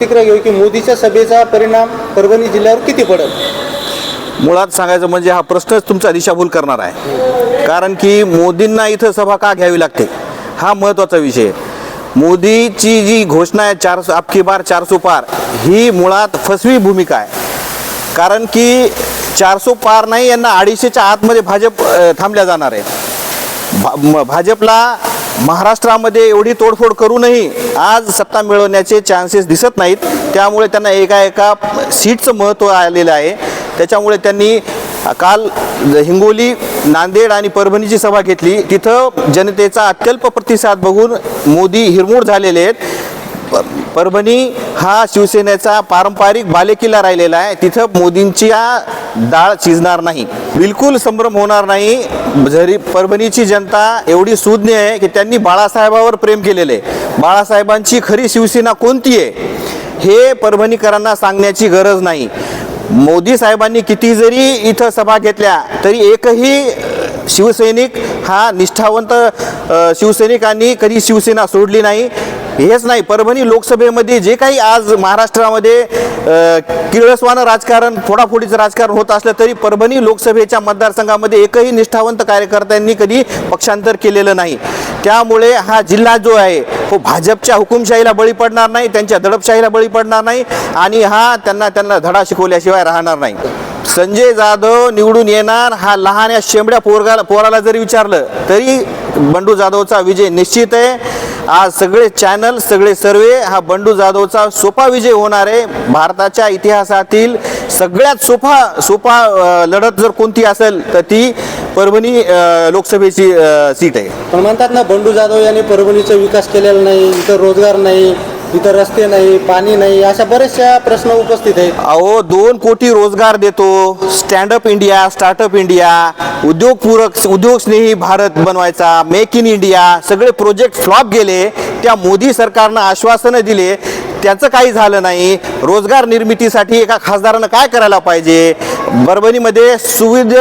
प्रतिक्रिया घेऊ की मोदीच्या सभेचा परिणाम परभणी जिल्ह्यावर किती पडेल? मुळात सांगायचं म्हणजे हा प्रश्नच तुमचा दिशाभूल करणार आहे. कारण की मोदींना इथं सभा का घ्यावी लागते? हा महत्त्वाचा विषय मोदीची जी घोषणा आहे चार आपकी बार चारसो पार ही मुळात फसवी भूमिका आहे. कारण की चारसो पार नाही यांना अडीचशेच्या आतमध्ये भाजप थांबल्या जाणार आहे. भा म- भाजपला महाराष्ट्रामध्ये एवढी तोडफोड करूनही आज सत्ता मिळवण्याचे चान्सेस दिसत नाहीत. त्यामुळे त्यांना एका एका सीटचं महत्त्व आलेलं आहे. त्याच्यामुळे त्यांनी काल हिंगोली नांदेड आणि परभणीची सभा घेतली. तिथं जनतेचा अत्यल्प प्रतिसाद बघून मोदी हिरमोड झालेले आहेत. परभणी हा शिवसेनेचा पारंपरिक बालेकिल्ला राहिलेला आहे. तिथं मोदींची डाळ शिजणार नाही. बिलकुल संभ्रम होणार नाही. जरी परभणीची जनता एवढी सुज्ञ आहे की त्यांनी बाळासाहेबावर प्रेम केलेले आहे. बाळासाहेबांची खरी शिवसेना कोणती आहे? हे परभणीकरांना सांगण्याची गरज नाही. मोदी साहेबांनी किती जरी इथं सभा घेतल्या तरी एकही शिवसैनिक हा निष्ठावंत शिवसैनिकांनी कधी शिवसेना सोडली नाही. हेच नाही परभणी लोकसभेमध्ये जे काही आज महाराष्ट्रामध्ये किळसवानं राजकारण फोडाफोडीचं राजकारण होत असलं तरी परभणी लोकसभेच्या मतदारसंघामध्ये एकही निष्ठावंत कार्यकर्त्यांनी कधी पक्षांतर केलेलं नाही. त्यामुळे हा जिल्हा जो आहे तो भाजपच्या हुकुमशाहीला बळी पडणार नाही त्यांच्या दडपशाहीला बळी पडणार नाही आणि हा त्यांना त्यांना धडा शिकवल्याशिवाय राहणार नाही. संजय जाधव निवडून येणार हा लहान या शेंबड्या पोरगाला पोराला जरी विचारलं तरी बंडू जाधवचा विजय निश्चित आहे. आज सगळे चॅनल सगळे सर्वे हा बंडू जाधवचा सोपा विजय होणार आहे. भारताच्या इतिहासातील सगळ्यात सोपा सोपा लढत जर कोणती असेल तर ती परभणी लोकसभेची सीट आहे. पण म्हणतात ना बंडू जाधव यांनी परभणीचा विकास केलेला नाही इथं रोजगार नाही. इथं रस्ते नाही पाणी नाही अशा बरेचशा प्रश्न उपस्थित आहेत. अहो दोन कोटी रोजगार देतो. Stand up India startup India उद्योगपूरक उद्योगस्नेही भारत बनवायचा मेक इन इंडिया सगळे प्रोजेक्ट फ्लॉप गेले. त्या मोदी सरकारनं आश्वासनं दिले. त्याचं काही झालं नाही. रोजगार निर्मितीसाठी एका खासदारानं काय करायला पाहिजे? परभणीमध्ये सुविध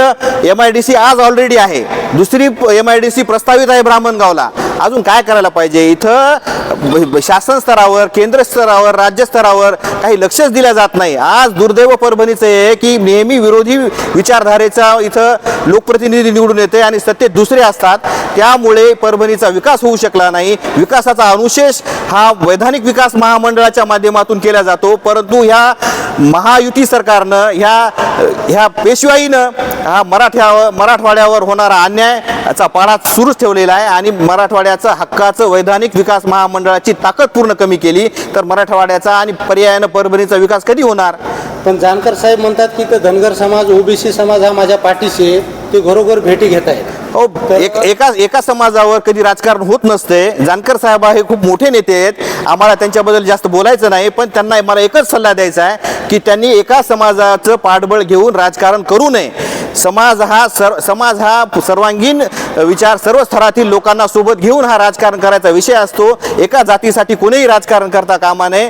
एम आय डी सी आज ऑलरेडी आहे. दुसरी एम आय डी सी प्रस्तावित आहे ब्राह्मणगावला. अजून काय करायला पाहिजे? इथं शासन स्तरावर केंद्र स्तरावर राज्य स्तरावर काही लक्षच दिलं जात नाही. आज दुर्दैव परभणीचं आहे की नेहमी विरोधी विचारधारेचा इथं लोकप्रतिनिधी निवडून येते आणि सत्तेत दुसरे असतात. त्यामुळे परभणीचा विकास होऊ शकला नाही. विकासाचा अनुशेष हा वैधानिक विकास महामंडळाच्या माध्यमातून केला जातो. परंतु ह्या महायुती सरकारनं ह्या ह्या पेशवाईनं हा मराठ्यावर मराठवाड्यावर होणारा अन्यायाचा पाडा सुरूच ठेवलेला आहे आणि मराठवाड्याचं हक्काचं वैधानिक विकास महामंडळाची ताकद पूर्ण कमी केली तर मराठवाड्याचा आणि पर्यायानं परभणीचा विकास कधी होणार? पण जानकर साहेब म्हणतात की तर धनगर समाज ओबीसी समाज हा माझ्या पाठीशी आहे. ते घरोघर भेटी घेत आहेत हो एक एका एका समाजावर कधी राजकारण होत नसते. जानकर साहेब हे खूप मोठे नेते आहेत. आम्हाला त्यांच्याबद्दल जास्त बोलायचं नाही पण त्यांना मला एकच सल्ला द्यायचा आहे की त्यांनी एका समाजाचं पाठबळ घेऊन राजकारण करू नये. समाज हा सर समाज हा सर्वांगीण विचार सर्व स्तरातील लोकांना सोबत घेऊन हा राजकारण करायचा विषय असतो. एका जातीसाठी कोणीही राजकारण करता कामा नये.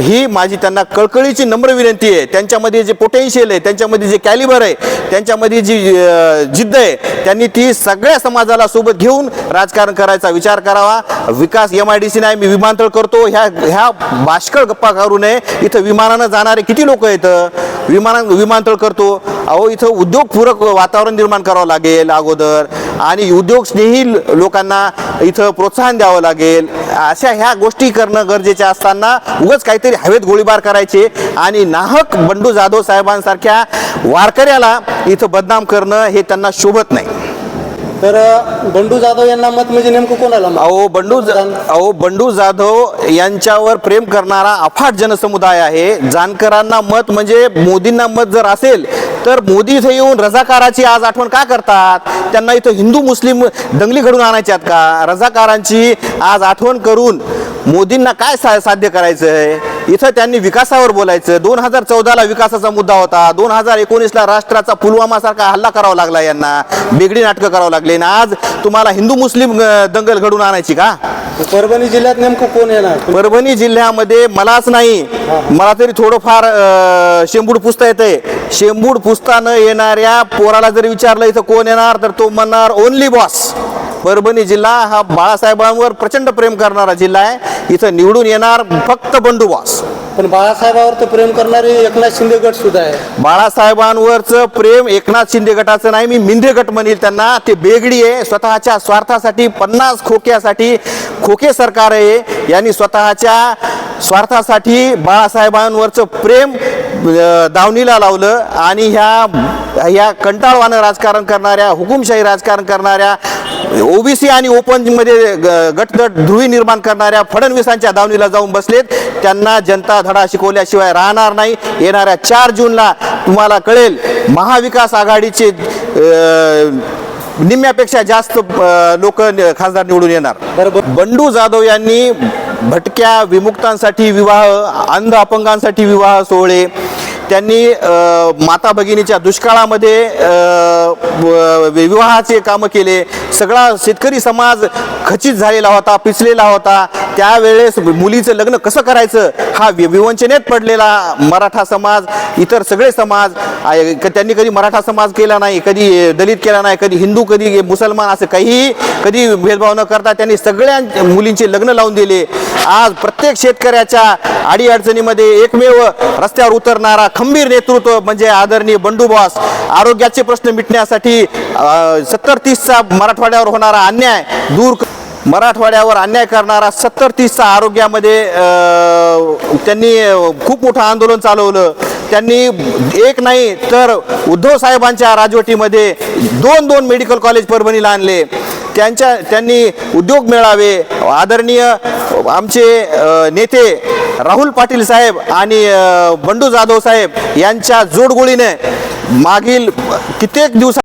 ही माझी त्यांना कळकळीची नम्र विनंती आहे. त्यांच्यामध्ये जे पोटेन्शियल आहे त्यांच्यामध्ये जे कॅलिबर आहे त्यांच्यामध्ये जी जिद्द आहे त्यांनी ती सगळ्या समाजाला सोबत घेऊन राजकारण करायचा विचार करावा. विकास एम आय डी सी नाही मी विमानतळ करतो. ह्या ह्या बाष्कळ गप्पा करू नये. इथं विमानानं जाणारे किती लोक आहेत? विमान विमानतळ करतो. अहो इथं उद्योगपूरक वातावरण निर्माण करावं लागेल अगोदर. आणि उद्योगस्नेही लोकांना इथं प्रोत्साहन द्यावं लागेल. अशा ह्या गोष्टी करणं गरजेच्या असताना उगाच काहीतरी हवेत गोळीबार करायचे आणि नाहक बंडू जाधव साहेबांसारख्या वारकऱ्याला इथं बदनाम करणं हे त्यांना शोभत नाही. तर बंडू जाधव यांना मत म्हणजे नेमकं कोणाला? अहो बंडू अहो बंडू जाधव यांच्यावर प्रेम करणारा अफाट जनसमुदाय आहे. जानकरांना मत म्हणजे मोदींना मत जर असेल तर मोदी इथे येऊन रजाकाराची आज आठवण का करतात? त्यांना इथं हिंदू मुस्लिम दंगली घडून आणायच्यात का? रजाकारांची आज आठवण करून मोदींना काय सा साध्य करायचं आहे इथं त्यांनी विकासावर बोलायचं. दोन हजार चौदाला विकासाचा मुद्दा होता. दोन हजार एकोणीसला राष्ट्राचा पुलवामासारखा हल्ला करावा लागला यांना. बेगडी नाटकं करावं लागले. ना आज तुम्हाला हिंदू मुस्लिम दंगल घडून आणायची का? परभणी जिल्ह्यात नेमकं कोण येणार? परभणी जिल्ह्यामध्ये मलाच नाही. मला तरी थोडंफार शेंबूड पुसता येतंय. शेंबूड पुसता न येणाऱ्या पोराला जर विचारलं इथं कोण येणार तर तो म्हणणार ओनली बॉस परभणी जिल्हा हा बाळासाहेबांवर प्रचंड प्रेम करणारा जिल्हा आहे. इथं निवडून येणार फक्त बंडू बॉस पण बाळासाहेबावर तर प्रेम करणारे एकनाथ शिंदे गट सुद्धा आहे. बाळासाहेबांवरचं प्रेम एकनाथ शिंदे गटाचं नाही मी मिंदे गट म्हणेल त्यांना. ते बेगडी आहे स्वतःच्या स्वार्थासाठी पन्नास खोक्यासाठी खोके सरकार आहे. यांनी स्वतःच्या स्वार्थासाठी बाळासाहेबांवरचं प्रेम दावणीला लावलं आणि ह्या ह्या कंटाळवानं राजकारण करणाऱ्या हुकुमशाही राजकारण करणाऱ्या ओबीसी आणि ओपनमध्ये ग- गटगट ध्रुवी निर्माण करणाऱ्या फडणवीसांच्या दावणीला जाऊन बसलेत. त्यांना जनता धडा शिकवल्याशिवाय राहणार नाही. येणाऱ्या चार जूनला तुम्हाला कळेल महाविकास आघाडीचे निम्म्यापेक्षा जास्त लोक खासदार निवडून येणार. बरोबर. बंडू जाधव यांनी भटक्या विमुक्तांसाठी विवाह अंध अपंगांसाठी विवाह सोहळे त्यांनी माता भगिनीच्या दुष्काळामध्ये विवाहाचे कामं केले. सगळा शेतकरी समाज खचित झालेला होता पिचलेला होता. त्यावेळेस मुलीचं लग्न कसं करायचं हा वि- विवंचनेत पडलेला मराठा समाज इतर सगळे समाज त्यांनी कधी मराठा समाज केला नाही कधी दलित केला नाही कधी हिंदू कधी मुसलमान असं काहीही कधी भेदभाव न करता त्यांनी सगळ्या मुलींचे लग्न लावून दिले. आज प्रत्येक शेतकऱ्याच्या अडीअडचणीमध्ये एकमेव रस्त्यावर उतरणारा खंबीर नेतृत्व म्हणजे आदरणीय बंडू बॉस. आरोग्याचे प्रश्न मिटण्यासाठी सत्तर तीसचा मराठवाड्यावर होणारा अन्याय दूर मराठवाड्यावर अन्याय करणारा सत्तर तीसचा आरोग्यामध्ये त्यांनी खूप मोठं आंदोलन चालवलं. त्यांनी एक नाही तर उद्धव साहेबांच्या राजवटीमध्ये दोन दोन मेडिकल कॉलेज परभणीला आणले. त्यांच्या त्यांनी उद्योग मेळावे आदरणीय आमचे नेते राहुल पाटील साहेब आणि बंडू जाधव साहेब यांच्या जोडगोळीने मागील कित्येक दिवसा